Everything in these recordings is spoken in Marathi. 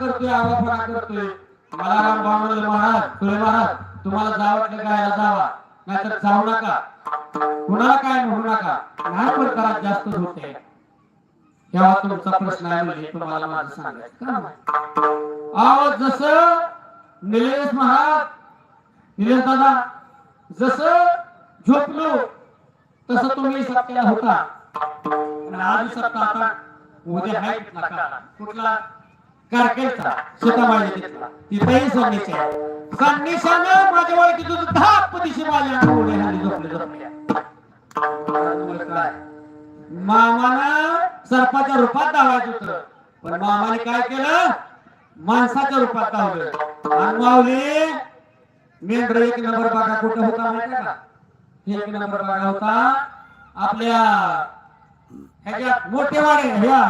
करतोय आवाफणा करतोय. मला राम म्हणलं महाराज तुळे महाराज तुम्हाला जा वाटलं काय जावा? नाहीतर जाऊ नका. कुणाला काय म्हणू नका. लहान प्रकारात करा जास्त होते. तेव्हा तुमचा प्रश्न आहे म्हणजे तुम्हाला माझं सांगायचं का? नाही? निलेश महाराज निलेश दादा जस झोपलो तस तुम्ही सत्याला होता. आज सत्ता आता उद्या आहे कुठला? काळा? स्वतः माझ्या घेतला तिथला तिथेही संदेश आहे संदेशानं माझ्या ओळखीतून दहा पदिशी माझ्या पुढे खाली झोपले झोपल्या काय मामानं सर्पाच्या रूपात धावायचं होत. पण मामाने काय केलं? माणसाच्या रूपात धावलं. आणि मावले मेंढर एक नंबर बागा कुठं होता माहिती का? एक नंबर बागा होता आपल्या ह्याच्यात मोठे वाडे ह्या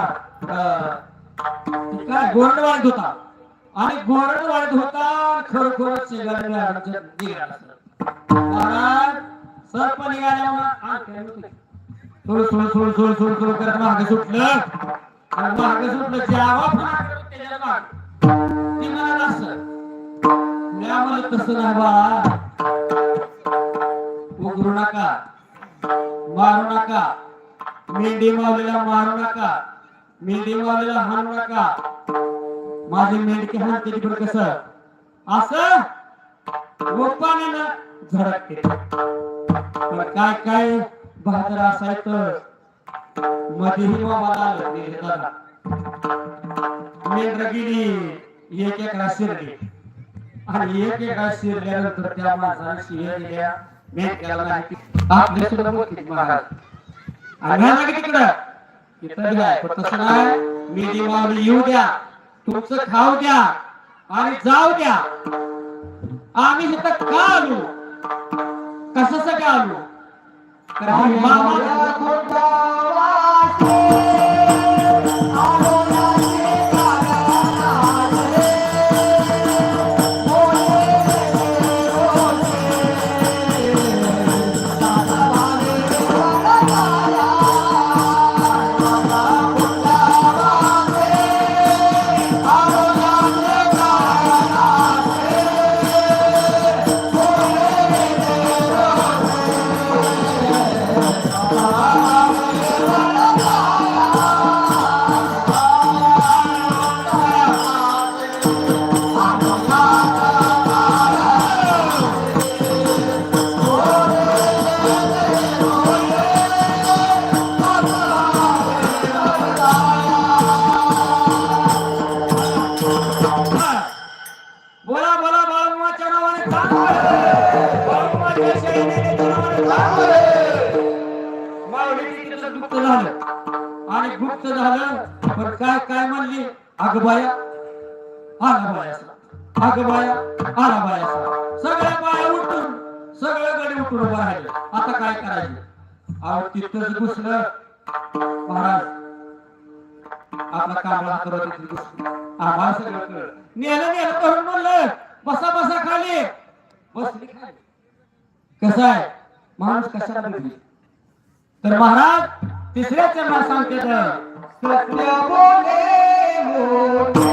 अं, वाढत होता? आणि गोरडवाडीत होता खरोखर शेजारी निघाला सर्प निघाल्यामुळे थोडं थोडं थोडं थोडं थोडं करत मागे सुटलं. मागे सुटलं ज्यावा ती म्हणाल असं. म्या तसं नाही बा. उघडू नका. मारू नका. मेंढी मावलेला मारू नका. मेंढी मावलेला हाणू नका. माझी मेंढकी हाणते पण कसं? असं? गोपाने झडकते काय काय? बहादर असायचं. मध्येही मला आलं मेंढर गेली एक एक शिरली. आणि एक एक शिरल्यानंतर त्या माणसाने शिव्या मेंढक्याला नाही आपले सुद्धा मोठी महाराज. आणि तिकडं? इथं आहे पण तसं नाही मी दिवाळी येऊ द्या. तुमचं खाऊ द्या. आणि जाऊ द्या. आम्ही इथं का आलो? कशासाठी आलो? तर आम्ही मामाला बोला बोला बाळमाच्या नावाने गुप्त झालं. आणि गुप्त झालं पण काय काय म्हणली? अगबाया आला बाया अग आला बाया सगळ्या बाया उठून सगळं गडी उठून उभं राहिले. आता काय करायचं? अहो तिथंच घुसलं. महाराज आपला कामाला करत घुसलं. गोष्ट. नेलं नेलं करून म्हणलं बसा बसा खाली. बसली खाली. कसं आहे? माणूस कशाला बघली तर महाराज तिसऱ्या चरणात सांगते तर, सत्य बोले